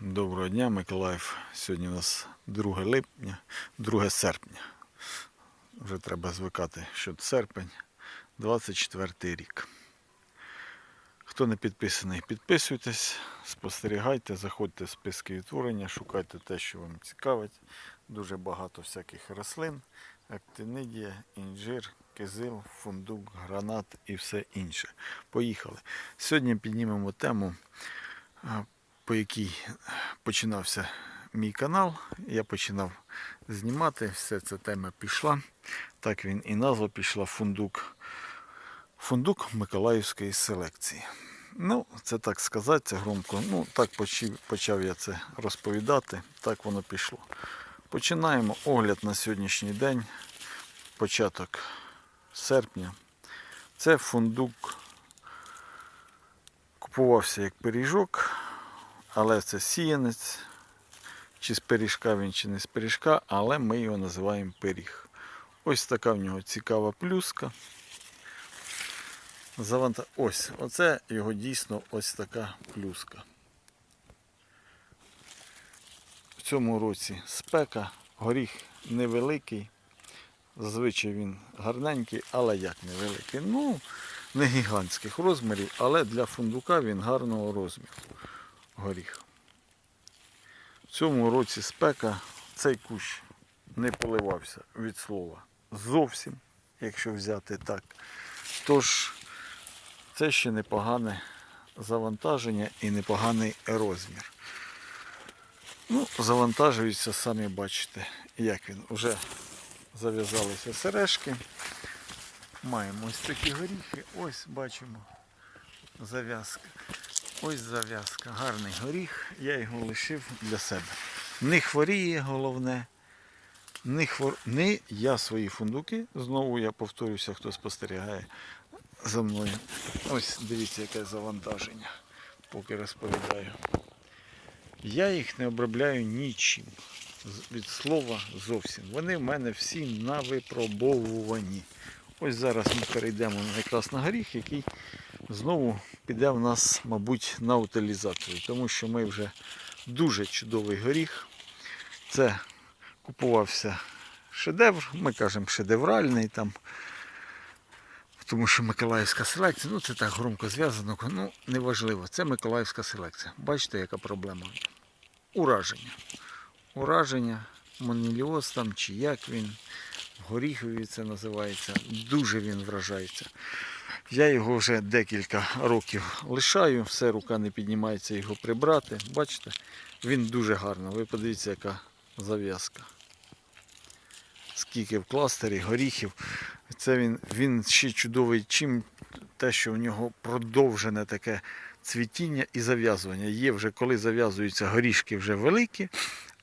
Доброго дня, Миколаїв. Сьогодні у нас 2 липня, 2 серпня. Вже треба звикати, що серпень, 24 рік. Хто не підписаний, підписуйтесь, спостерігайте, заходьте в списки відтворення, шукайте те, що вам цікавить. Дуже багато всяких рослин, актинидія, інжир, кизил, фундук, гранат і все інше. Поїхали. Сьогодні піднімемо тему по якій починався мій канал. Я починав знімати, все ця тема пішла. Так він і назва пішла фундук. Фундук Миколаївської селекції. Ну, це так сказати, це громко. Ну, так почав я це розповідати, так воно пішло. Починаємо огляд на сьогоднішній день, початок серпня. Це фундук купувався як пиріжок, але це сіянець. Чи з пиріжка він, чи не з пиріжка, але ми його називаємо пиріг. Ось така в нього цікава плюска. Ось, оце його дійсно ось така плюска. В цьому році спека, горіх невеликий. Зазвичай він гарненький, але як невеликий. Ну, не гігантських розмірів, але для фундука він гарного розміру. Горіх. В цьому році спека цей кущ не поливався від слова зовсім, якщо взяти так. Тож це ще непогане завантаження і непоганий розмір. Ну, завантажується, самі бачите, як він. Уже зав'язалися сережки. Маємо ось такі горіхи. Ось бачимо зав'язка. Ось зав'язка. Гарний горіх. Я його лишив для себе. Не хворіє головне. Не, хвор... не я свої фундуки. Знову я повторюся, хто спостерігає за мною. Ось дивіться, яке завантаження, поки розповідаю. Я їх не обробляю нічим. Від слова зовсім. Вони в мене всі на випробовуванні. Ось зараз ми перейдемо якраз на горіх, який знову піде в нас, мабуть, на утилізацію, тому що ми вже дуже чудовий горіх. Це купувався шедевр, ми кажемо шедевральний там. Тому що Миколаївська селекція, ну це так громко зв'язано, ну неважливо. Це Миколаївська селекція. Бачите, яка проблема? Ураження. Ураження, моніліоз там чи як він, горіхові це називається. Дуже він вражається. Я його вже декілька років лишаю, все рука не піднімається його прибрати. Бачите, він дуже гарно. Ви подивіться, яка зав'язка. Скільки в кластері горіхів. Це він, він ще чудовий чим те, що в нього продовжене таке цвітіння і зав'язування. Є вже коли зав'язуються горішки вже великі,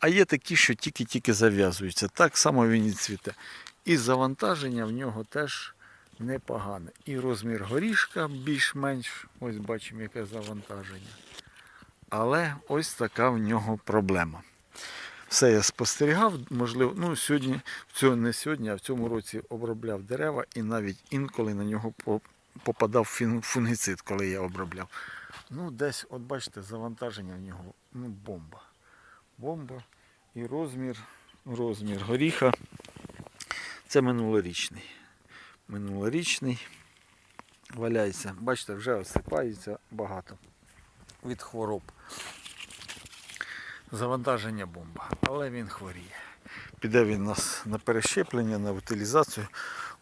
а є такі, що тільки-тільки зав'язуються. Так само він і цвіте. І завантаження в нього теж непогане. І розмір горішка більш-менш, ось бачимо, яке завантаження. Але ось така в нього проблема. Все я спостерігав, можливо, ну сьогодні, не сьогодні, а в цьому році обробляв дерева і навіть інколи на нього попадав фунгіцид, коли я обробляв. Ну, десь, от бачите, завантаження в нього ну, бомба. Бомба і розмір, розмір горіха. Це минулорічний. Минулорічний валяється. Бачите, вже осипається багато від хвороб. Завантаження бомба, але він хворіє. Піде він у нас на перещеплення, на утилізацію.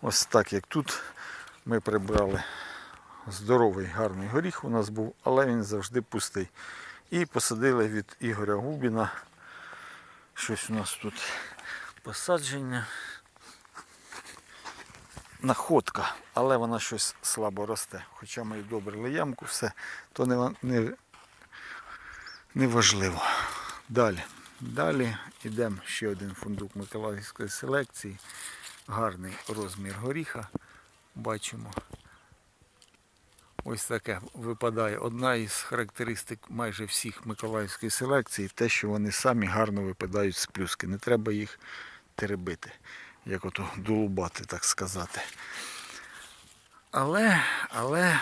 Ось так як тут ми прибрали здоровий гарний горіх у нас був, але він завжди пустий. І посадили від Ігоря Губіна. Щось у нас тут посадження. Находка, але вона щось слабо росте. Хоча ми добрили ямку, все, то не, не, не важливо. Далі. Далі йдемо ще один фундук Миколаївської селекції. Гарний розмір горіха. Бачимо. Ось таке випадає. Одна із характеристик майже всіх Миколаївської селекції те, що вони самі гарно випадають з плюски. Не треба їх теребити, як ото долубати, так сказати. Але, але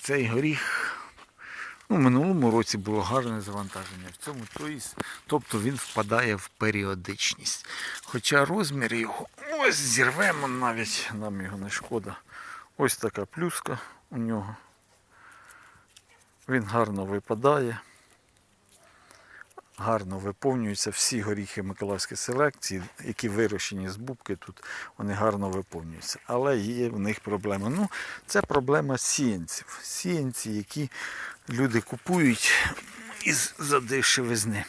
цей горіх Ну, в минулому році було гарне завантаження. В цьому тобто, тобто він впадає в періодичність. Хоча розмір його ось зірвемо навіть, нам його не шкода. Ось така плюска у нього. Він гарно випадає, гарно виповнюються. Всі горіхи Миколаївської селекції, які вирощені з бубки тут, вони гарно виповнюються. Але є в них проблема. Ну, це проблема сіянців. Сіянці, які люди купують із задешевизни.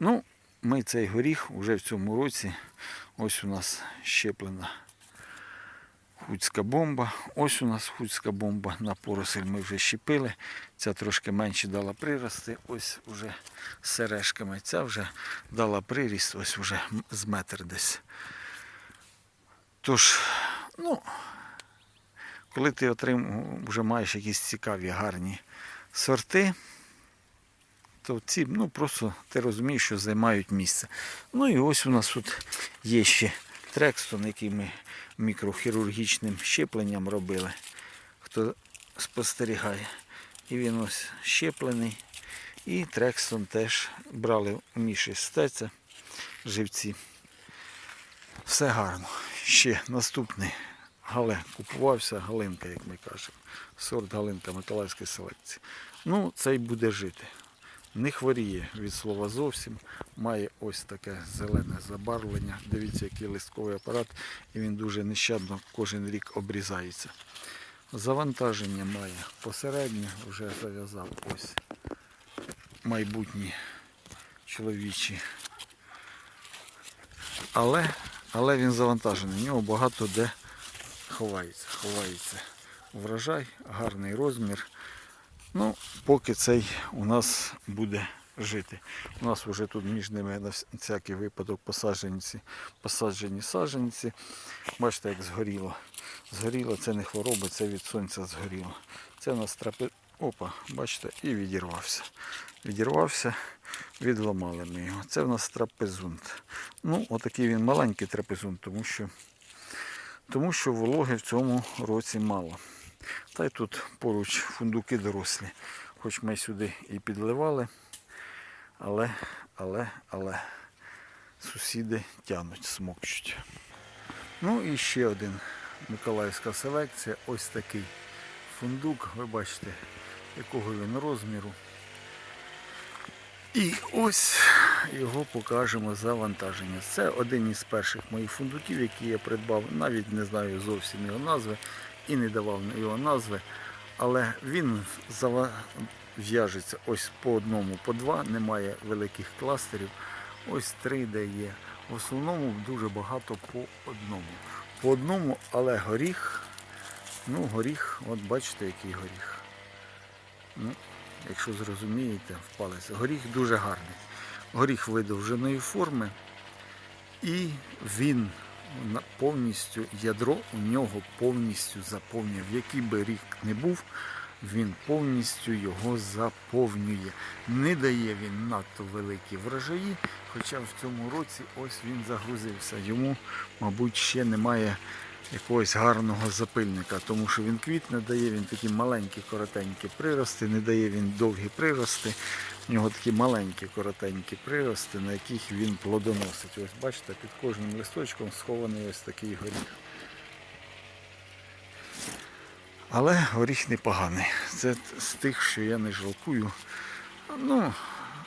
Ну, ми цей горіх вже в цьому році, ось у нас щеплена Хуцька бомба. Ось у нас хуцька бомба на поросель ми вже щепили. Ця трошки менше дала прирости. Ось вже з сережками. Ця вже дала приріст, ось вже з метр десь. Тож, ну, коли ти отрим... вже маєш якісь цікаві, гарні сорти, то ці ну, просто ти розумієш, що займають місце. Ну і ось у нас тут є ще Трекстон, який ми мікрохірургічним щепленням робили. Хто спостерігає. І він ось щеплений. І Трекстон теж брали у Міші стеця живці. Все гарно. Ще наступний гале купувався, галинка, як ми кажемо. Сорт галинка Миколаївської селекції. Ну, цей буде жити. Не хворіє від слова зовсім. Має ось таке зелене забарвлення. Дивіться, який листковий апарат, і він дуже нещадно кожен рік обрізається. Завантаження має посереднє, вже зав'язав ось майбутні чоловічі. Але, але він завантажений. У нього багато де ховається. Ховається врожай, гарний розмір. Ну, поки цей у нас буде жити. У нас вже тут між ними на всякий випадок посадженці, посаджені саджанці. Бачите, як згоріло. Згоріло, це не хвороба, це від сонця згоріло. Це у нас трапи... Опа, бачите, і відірвався. Відірвався, відламали ми його. Це в нас трапезунт. Ну, отакий він маленький трапезунт, тому що, тому що вологи в цьому році мало. Та й тут поруч фундуки дорослі. Хоч ми сюди і підливали, але, але, але сусіди тянуть, смокчуть. Ну і ще один Миколаївська селекція. Ось такий фундук. Ви бачите, якого він розміру. І ось його покажемо завантаження. Це один із перших моїх фундуків, які я придбав. Навіть не знаю зовсім його назви і не давав його назви. Але він в'яжеться ось по одному, по два, немає великих кластерів. Ось три де є. В основному дуже багато по одному. По одному, але горіх, ну горіх, от бачите, який горіх. Ну, якщо зрозумієте, в палець. Горіх дуже гарний. Горіх видовженої форми. І він повністю, ядро у нього повністю заповнює. В який би рік не був, він повністю його заповнює. Не дає він надто великі врожаї, хоча в цьому році ось він загрузився. Йому, мабуть, ще немає якогось гарного запильника, тому що він квітне дає, він такі маленькі коротенькі прирости, не дає він довгі прирости. У нього такі маленькі коротенькі прирости, на яких він плодоносить. Ось бачите, під кожним листочком схований ось такий горіх. Але горіх непоганий. Це з тих, що я не жалкую. Ну,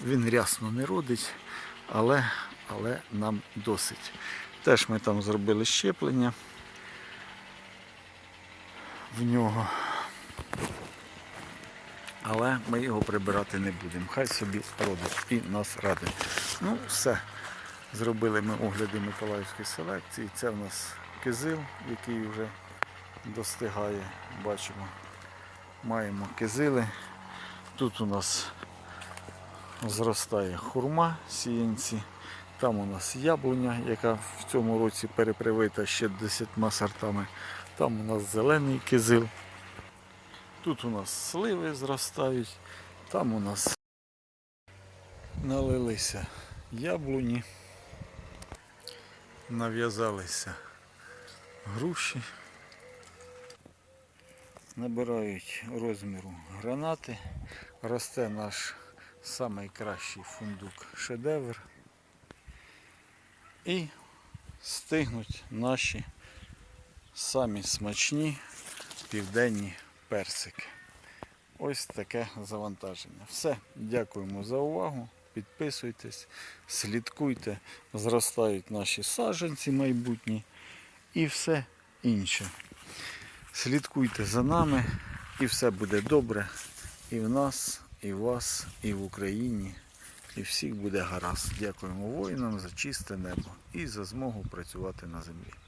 він рясно не родить, але, але нам досить. Теж ми там зробили щеплення в нього. Але ми його прибирати не будемо. Хай собі родить і нас радить. Ну, все. Зробили ми огляди Миколаївської селекції. Це в нас кизил, який вже достигає. Бачимо. Маємо кизили. Тут у нас зростає хурма сіянці. Там у нас яблуня, яка в цьому році перепривита ще десятьма сортами. Там у нас зелений кизил. Тут у нас сливи зростають, там у нас налилися яблуні, нав'язалися груші, набирають розміру гранати. росте наш найкращий фундук шедевр. І стигнуть наші самі смачні південні персики. Ось таке завантаження. Все, дякуємо за увагу. Підписуйтесь, слідкуйте, зростають наші саджанці майбутні і все інше. Слідкуйте за нами, і все буде добре. І в нас, і в вас, і в Україні. І всіх буде гаразд. Дякуємо воїнам за чисте небо і за змогу працювати на землі.